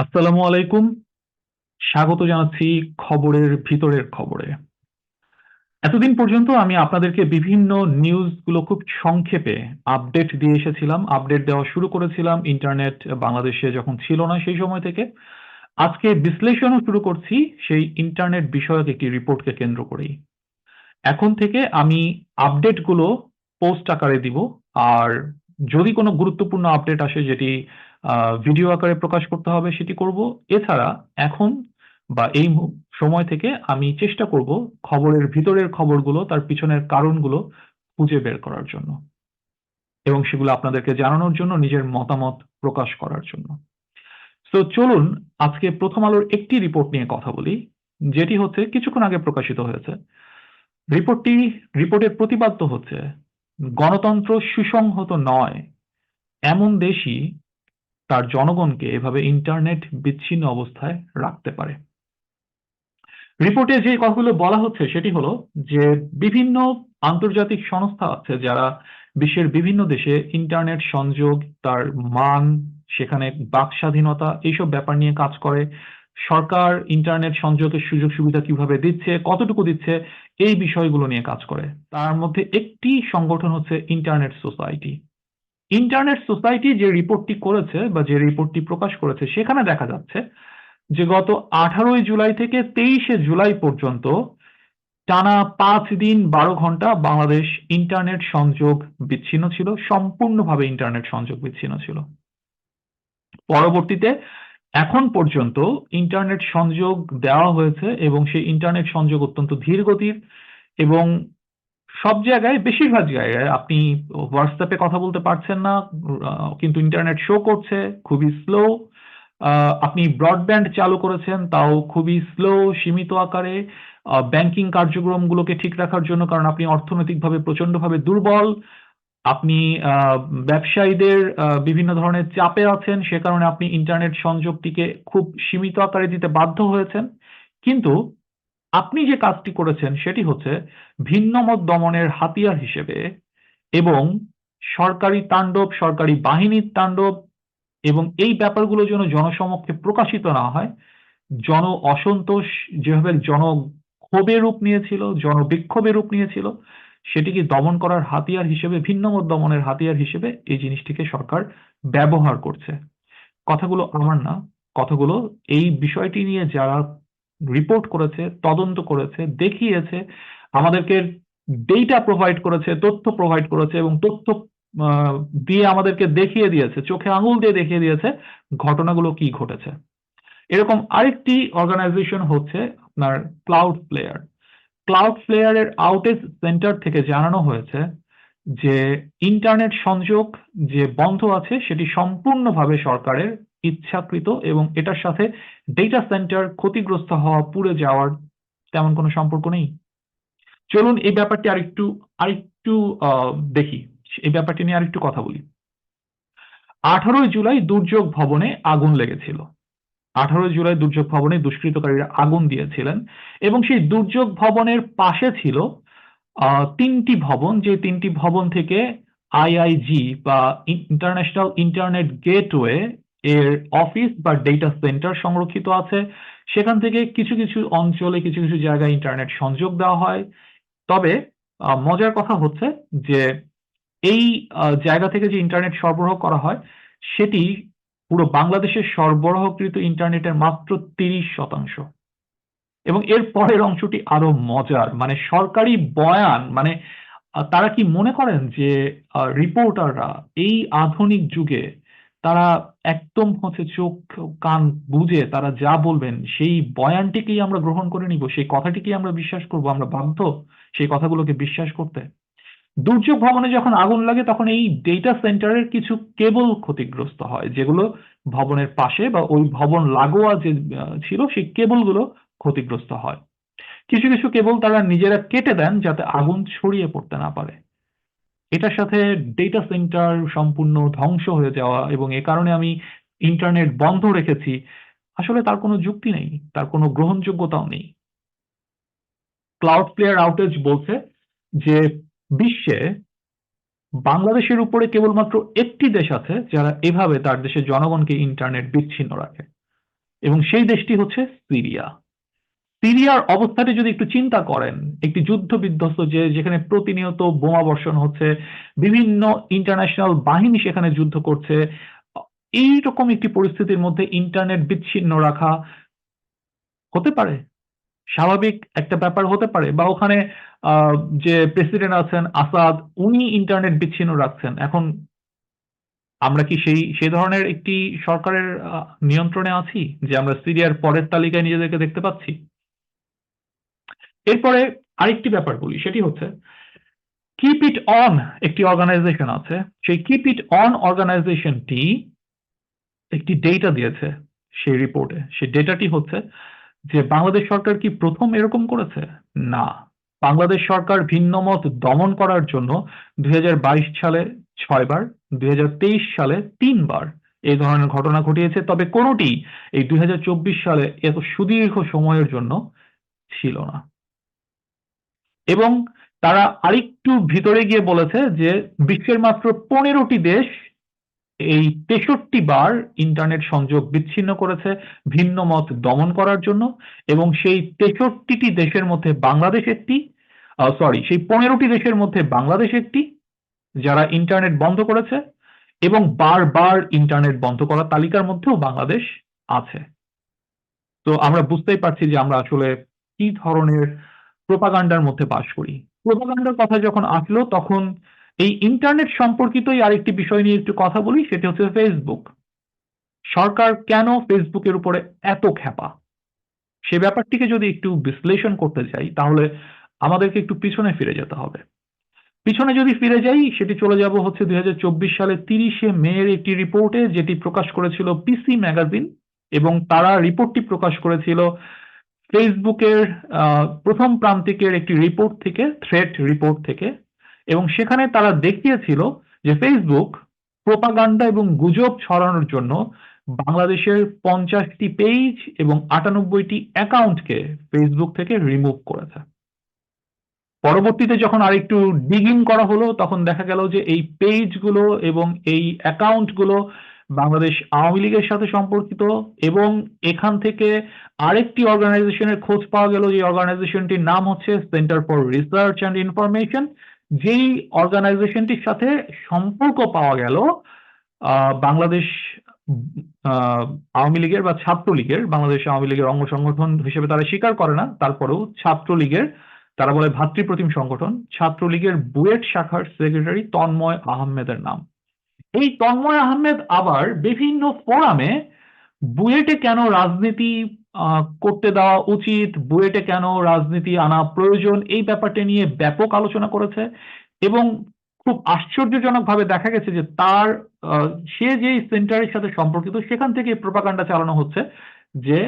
আসসালামু আলাইকুম। স্বাগত জানাচ্ছি খবরের ভিতরের খবরে। এতদিন পর্যন্ত আমি আপনাদেরকে বিভিন্ন নিউজগুলো খুব সংক্ষেপে আপডেট দিয়ে এসেছিলাম, আপডেট দেওয়া শুরু করেছিলাম ইন্টারনেট বাংলাদেশে যখন ছিল না সেই সময় থেকে। আজকে বিশ্লেষণও শুরু করছি সেই ইন্টারনেট বিষয়ক একটি রিপোর্টকে কেন্দ্র করেই। এখন থেকে আমি আপডেটগুলো পোস্ট আকারে দিব, আর যদি কোনো গুরুত্বপূর্ণ আপডেট আসে যেটি ভিডিও আকারে প্রকাশ করতে হবে, সেটি করব। এছাড়া এখন বা এই সময় থেকে আমি চেষ্টা করব খবরের ভিতরের খবরগুলো, তার পিছনের কারণগুলো খুঁজে বের করার জন্য এবং সেগুলো আপনাদেরকে জানানোর জন্য, নিজের মতামত প্রকাশ করার জন্য। তো চলুন আজকে প্রথম আলোর একটি রিপোর্ট নিয়ে কথা বলি, যেটি হচ্ছে কিছুক্ষণ আগে প্রকাশিত হয়েছে। রিপোর্টটি রিপোর্টের প্রতিপাদ্য হচ্ছে, গণতন্ত্র সুসংহত নয়, এমন দেশই তার জনগণকে এভাবে ইন্টারনেট বিচ্ছিন্ন অবস্থায় রাখতে পারে। রিপোর্টে যে কথাগুলো বলা হচ্ছে সেটি হলো যে বিভিন্ন আন্তর্জাতিক সংস্থা আছে যারা বিশ্বের বিভিন্ন দেশে ইন্টারনেট সংযোগ, তার মান, সেখানে বাক স্বাধীনতা এইসব ব্যাপার নিয়ে কাজ করে। সরকার ইন্টারনেট সংযোগের সুযোগ সুবিধা কীভাবে দিচ্ছে, কতটুকু দিচ্ছে, এই বিষয়গুলো নিয়ে কাজ করে। তার মধ্যে একটি সংগঠন হচ্ছে ইন্টারনেট সোসাইটি ইন্টারনেট সোসাইটি যে রিপোর্টটি করেছে বা যে রিপোর্টটি প্রকাশ করেছে, সেখানে দেখা যাচ্ছে যে গত আঠারোই জুলাই থেকে তেইশে জুলাই পর্যন্ত টানা পাঁচ দিন বারো ঘণ্টা বাংলাদেশ ইন্টারনেট সংযোগ বিচ্ছিন্ন ছিল, সম্পূর্ণভাবে ইন্টারনেট সংযোগ বিচ্ছিন্ন ছিল। পরবর্তীতে এখন পর্যন্ত ইন্টারনেট সংযোগ দেওয়া হয়েছে এবং সেই ইন্টারনেট সংযোগ অত্যন্ত ধীর গতির এবং সব জায়গায়, বেশিরভাগ জায়গায় আপনি হোয়াটসঅ্যাপে কথা বলতে পারছেন না কিন্তু ইন্টারনেট শো করছে, খুবই স্লো আপনি ব্রডব্যান্ড চালু করেছেন, তাও খুবই স্লো সীমিত আকারে ব্যাংকিং কার্যক্রমগুলোকে ঠিক রাখার জন্য, কারণ আপনি অর্থনৈতিকভাবে প্রচন্ডভাবে দুর্বল, আপনি ব্যবসায়ীদের বিভিন্ন ধরনের চাপে আছেন, সে কারণে আপনি ইন্টারনেট সংযোগটিকে খুব সীমিত আকারে দিতে বাধ্য হয়েছেন, কিন্তু আপনি যে কাজটি করেছেন সেটি হচ্ছে ভিন্নমত দমনের হাতিয়ার হিসেবে এবং সরকারি তাণ্ডব, সরকারি বাহিনীর তাণ্ডব এবং এই ব্যাপারগুলো যেন জনসমক্ষে প্রকাশিত না হয়, জন অসন্তোষ যেভাবে জন ক্ষোভে রূপ নিয়েছিল জনবিক্ষোভে রূপ নিয়েছিল, সেটিকে দমন করার হাতিয়ার হিসেবে, ভিন্নমত দমনের হাতিয়ার হিসেবে এই জিনিসটিকে সরকার ব্যবহার করছে। কথাগুলো আমার না, কথাগুলো এই বিষয়টি নিয়ে যারা রিপোর্ট করেছে, তদন্ত করেছে, দেখিয়েছে, আমাদেরকে ডেটা প্রোভাইড করেছে, তথ্য প্রোভাইড করেছে এবং তথ্য দিয়ে আমাদেরকে দেখিয়ে দিয়েছে, চোখে আঙুল দিয়ে দেখিয়ে দিয়েছে ঘটনাগুলো কি ঘটেছে। এরকম আরেকটি অর্গানাইজেশন হচ্ছে আপনার ক্লাউড প্লেয়ার ক্লাউড প্লেয়ারের আউটেজ সেন্টার থেকে জানানো হয়েছে যে ইন্টারনেট সংযোগ যে বন্ধ আছে সেটি সম্পূর্ণভাবে সরকারের ইচ্ছাকৃত এবং এটার সাথে ডেটা সেন্টার ক্ষতিগ্রস্ত হওয়া, পুড়ে যাওয়ার তেমন কোনো সম্পর্ক নেই। চলুন এই ব্যাপারটি আরেকটু আরেকটু দেখি। এই ব্যাপারটি নিয়ে আরেকটু কথা বলি। আঠারোই জুলাই দুর্যোগ ভবনে আগুন লেগেছিল। আঠারোই জুলাই দুর্যোগ ভবনে দুষ্কৃতকারীরা আগুন দিয়েছিলেন এবং সেই দুর্যোগ ভবনের পাশে ছিল তিনটি ভবন। যে তিনটি ভবন থেকে আইআইজি বা ইন্টারন্যাশনাল ইন্টারনেট গেটওয়ে এর অফিস বা ডেটা সেন্টার সংরক্ষিত আছে। সেখান থেকে কিছু কিছু অঞ্চলে কিছু কিছু জায়গায় ইন্টারনেট সংযোগ দেওয়া হয়। তবে মজার কথা হচ্ছে যে এই জায়গা থেকে যে ইন্টারনেট সরবরাহ করা হয়, সেটি পুরো বাংলাদেশের সরবরাহকৃত ইন্টারনেটের মাত্র তিরিশ শতাংশ। এবং এর পরের অংশটি আরও মজার মানে সরকারি বয়ান মানে তারা কি মনে করেন যে রিপোর্টাররা এই আধুনিক যুগে তারা একদম হচ্ছে চোখ, কান বুঝে তারা যা বলবেন, সেই বয়ানটিকেই আমরা গ্রহণ করে নিব, সেই কথাটিকেই আমরা বিশ্বাস করব, আমরা বাধ্য সেই কথাগুলোকে বিশ্বাস করতে। দুর্যোগ ভবনে যখন আগুন লাগে, তখন এই ডেটা সেন্টারের কিছু কেবল ক্ষতিগ্রস্ত হয়, যেগুলো ভবনের পাশে বা ওই ভবন লাগোয়া যে ছিল, সেই কেবলগুলো ক্ষতিগ্রস্ত হয়। কিছু কিছু কেবল তারা নিজেরা কেটে দেন যাতে আগুন ছড়িয়ে পড়তে না পারে। এটার সাথে ডেটা সেন্টার সম্পূর্ণ ধ্বংস হয়ে যাওয়া এবং এ কারণে আমি ইন্টারনেট বন্ধ রেখেছি, আসলে তার কোনো যুক্তি নেই, তার কোনো গ্রহণযোগ্যতাও নেই। ক্লাউড প্লেয়ার আউটেজ বলছে যে বিশ্বে বাংলাদেশের উপরে কেবলমাত্র একটি দেশ আছে যারা এভাবে তার দেশের জনগণকে ইন্টারনেট বিচ্ছিন্ন রাখে এবং সেই দেশটি হচ্ছে সিরিয়া। সিরিয়ার অবস্থাটি যদি একটু চিন্তা করেন, একটি যুদ্ধ বিধ্বস্ত যে যেখানে প্রতিনিয়ত বোমা বর্ষণ হচ্ছে, বিভিন্ন ইন্টারন্যাশনাল বাহিনী সেখানে যুদ্ধ করছে, এইরকম একটি পরিস্থিতির মধ্যে ইন্টারনেট বিচ্ছিন্ন রাখা হতে পারে? স্বাভাবিক একটা ব্যাপার হতে পারে। বা ওখানে যে প্রেসিডেন্ট আছেন আসাদ, উনি ইন্টারনেট বিচ্ছিন্ন রাখছেন। এখন আমরা কি সেই সেই ধরনের একটি সরকারের নিয়ন্ত্রণে আছি? যে আমরা সিরিয়ার পরের তালিকায় নিজেদেরকে দেখতে পাচ্ছি? এরপরে আরেকটি ব্যাপার বলি, সেটি হচ্ছে কিপ ইট অন একটি অর্গানাইজেশন আছে। সেই কিপ ইট অন অর্গানাইজেশনটি একটি ডেটা দিয়েছে সেই রিপোর্টে সেই ডেটাটি হচ্ছে যে বাংলাদেশ সরকার কি প্রথম এরকম করেছে? না। বাংলাদেশ সরকার ভিন্নমত দমন করার জন্য দুই হাজার বাইশ সালে ছয়বার, দুই সালে তিনবার এই ধরনের ঘটনা ঘটিয়েছে। তবে কোনোটি এই দুই হাজার চব্বিশ সালে এত সুদীর্ঘ সময়ের জন্য ছিল না। এবং তারা আরেকটু ভিতরে গিয়ে বলেছে যে বিশ্বের মাত্র পনেরোটি দেশ এই তেষট্টি বার ইন্টারনেট সংযোগ বিচ্ছিন্ন করেছে ভিন্ন মত দমন করার জন্য এবং সেই তেষট্টিটি দেশের মধ্যে বাংলাদেশ একটি সরি সেই পনেরোটি দেশের মধ্যে বাংলাদেশ একটি, যারা ইন্টারনেট বন্ধ করেছে এবং বারবার ইন্টারনেট বন্ধ করার তালিকার মধ্যেও বাংলাদেশ আছে। তো আমরা বুঝতেই পারছি যে আমরা আসলে কি ধরনের প্রোপাগান্ডার মধ্যে বাস করি। প্রোপাগান্ডার কথা যখন আসলো, তখন এই ইন্টারনেট সম্পর্কিতই আরেকটি বিষয় নিয়ে একটু কথা বলি, সেটা হচ্ছে ফেসবুক সরকার কেন ফেসবুকের উপরে এত খ্যাপা? সে ব্যাপারটিকে যদি একটু বিশ্লেষণ করতে চাই, তাহলে আমাদেরকে একটু পিছনে ফিরে যেতে হবে। পিছনে যদি ফিরে যাই, সেটি চলে যাব হচ্ছে দুই সালে তিরিশে মেয়ের একটি রিপোর্টে, যেটি প্রকাশ করেছিল পিসি ম্যাগাজিন এবং তারা রিপোর্টটি প্রকাশ করেছিল ফেসবুকের প্রথম প্রান্তিকের একটি রিপোর্ট থেকে থ্রেট রিপোর্ট থেকে, এবং সেখানে তারা দেখিয়েছিল যে ফেসবুক প্রোপাগান্ডা এবং গুজব ছড়ানোর জন্য বাংলাদেশের পঞ্চাশটি পেজ এবং আটানব্বইটি অ্যাকাউন্টকে ফেসবুক থেকে রিমুভ করেছে। পরবর্তীতে যখন আরেকটু ডিগিং করা হলো, তখন দেখা গেল যে এই পেজগুলো এবং এই অ্যাকাউন্টগুলো বাংলাদেশ আওয়ামী লীগের সাথে সম্পর্কিত এবং এখান থেকে আরেকটি অর্গানাইজেশনের খোঁজ পাওয়া গেল, যে অর্গানাইজেশনটির নাম হচ্ছে centre for research and information যেই অর্গানাইজেশনটির সাথে সম্পর্ক পাওয়া গেল বাংলাদেশ আওয়ামী লীগের বা ছাত্রলীগের, বাংলাদেশ আওয়ামী লীগের অঙ্গ সংগঠন হিসেবে তারা স্বীকার করে না, তারপরেও ছাত্রলীগের, তারা বলে ভাতৃপ্রতিম সংগঠন, ছাত্রলীগের বুয়েট শাখার সেক্রেটারি তন্ময় আহমেদের নাম। এই তন্ময় আহমেদ আবার বিভিন্ন ফোরামে বুয়েটে কেন রাজনীতি করতে দেওয়া উচিত, বুয়েটে কেন রাজনীতি আনা প্রয়োজন, এই ব্যাপারটা নিয়ে ব্যাপক আলোচনা করেছে এবং খুব আশ্চর্যজনক ভাবে দেখা গেছে যে তার সে যেই সেন্টারের সাথে সম্পর্কিত, সেখান থেকে প্রোপাগান্ডা চালানো হচ্ছে যে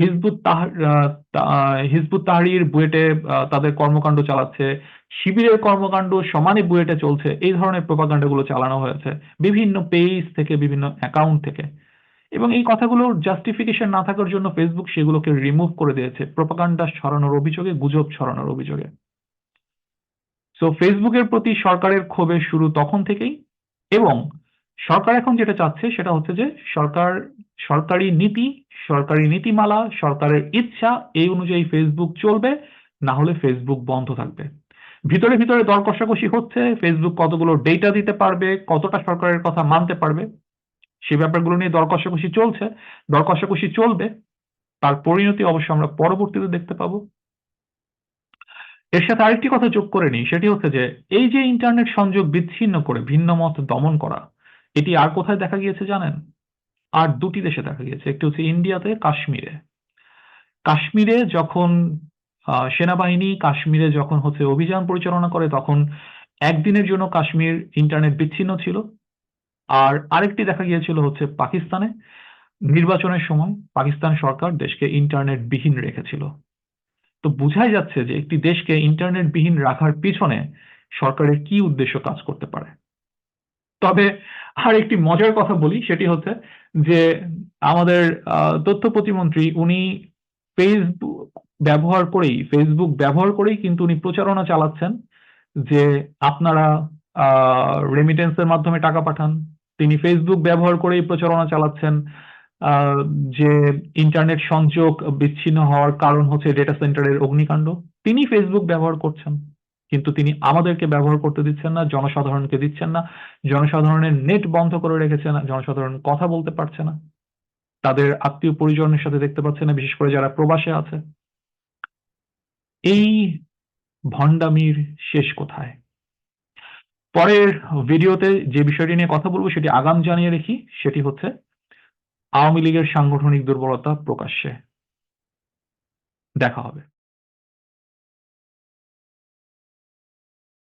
হিজবুত তা- হিজবুত তাহরির বুয়েটে তাদের কর্মকাণ্ড চালাচ্ছে। শিবিরের কর্মকাণ্ড সমানে বুয়েটে চলছে। এই ধরনের প্রোপাগান্ডাগুলো চালানো হয়েছে বিভিন্ন পেজ থেকে, বিভিন্ন অ্যাকাউন্ট থেকে। এবং এই কথাগুলোর জাস্টিফিকেশন না থাকার জন্য ফেসবুক সেগুলোকে রিমুভ করে দিয়েছে। প্রোপাগান্ডা ছড়ানোর অভিযোগে, গুজব ছড়ানোর অভিযোগে। সো ফেসবুকের প্রতি সরকারের ক্ষোভের শুরু তখন থেকেই এবং সরকার এখন যেটা চাচ্ছে সেটা হচ্ছে যে সরকার সরকারি নীতি, সরকারি নীতিমালা, সরকারের ইচ্ছা, এই অনুযায়ী ফেসবুক চলবে, না হলে ফেসবুক বন্ধ থাকবে। ভিতরে ভিতরে দর কষাকষি হচ্ছে ফেসবুক কতগুলো ডেটা দিতে পারবে, কতটা সরকারের কথা মানতে পারবে, সে ব্যাপারগুলো নিয়ে দর কষাকষি চলছে। দর কষাকষি চলবে, তার পরিণতি অবশ্য আমরা পরবর্তীতে দেখতে পাবো। এর সাথে আরেকটি কথা যোগ করে নিই, সেটি হচ্ছে যে, এই যে ইন্টারনেট সংযোগ বিচ্ছিন্ন করে ভিন্ন মত দমন করা, এটি আর কোথায় দেখা গিয়েছে জানেন? আর দুটি দেশে দেখা গিয়েছে। একটি হচ্ছে ইন্ডিয়াতে, কাশ্মীরে। কাশ্মীরে যখন সেনাবাহিনী কাশ্মীরে যখন হচ্ছে অভিযান পরিচালনা করে, তখন একদিনের জন্য কাশ্মীর ইন্টারনেট বিচ্ছিন্ন ছিল। আর আরেকটি দেখা গিয়েছিল হচ্ছে পাকিস্তানে। নির্বাচনের সময় পাকিস্তান সরকার দেশকে ইন্টারনেট বিহীন রেখেছিল। তো বোঝাই যাচ্ছে যে একটি দেশকে ইন্টারনেট বিহীন রাখার পিছনে সরকারের কি উদ্দেশ্য কাজ করতে পারে। তবে আর একটি মজার কথা বলি, সেটি হচ্ছে যে আমাদের তথ্য প্রতিমন্ত্রী উনি ফেসবুক ব্যবহার করেই ফেসবুক ব্যবহার করেই কিন্তু উনি প্রচারণা চালাচ্ছেন যে আপনারা রেমিটেন্সের মাধ্যমে টাকা পাঠান। তিনি ফেসবুক ব্যবহার করেই প্রচারণা চালাচ্ছেন যে ইন্টারনেট সংযোগ বিচ্ছিন্ন হওয়ার কারণ হচ্ছে ডেটা সেন্টারের অগ্নিকাণ্ড। তিনি ফেসবুক ব্যবহার করছেন। কিন্তু তিনি আমাদেরকে ব্যবহার করতে দিচ্ছেন না, জনসাধারণকে দিচ্ছেন না, জনসাধারণের নেট বন্ধ করে রেখেছেন জনসাধারণ কথা বলতে পারছে না, তাদের আত্মীয় পরিজনের সাথে দেখতে পাচ্ছে না, বিশেষ করে যারা প্রবাসে আছে। এই ভণ্ডামির শেষ কোথায়? পরের ভিডিওতে যে বিষয়টি নিয়ে কথা বলব সেটি আগাম জানিয়ে রেখি, সেটি হচ্ছে আওয়ামী লীগের সাংগঠনিক দুর্বলতা প্রকাশ্যে। দেখা হবে।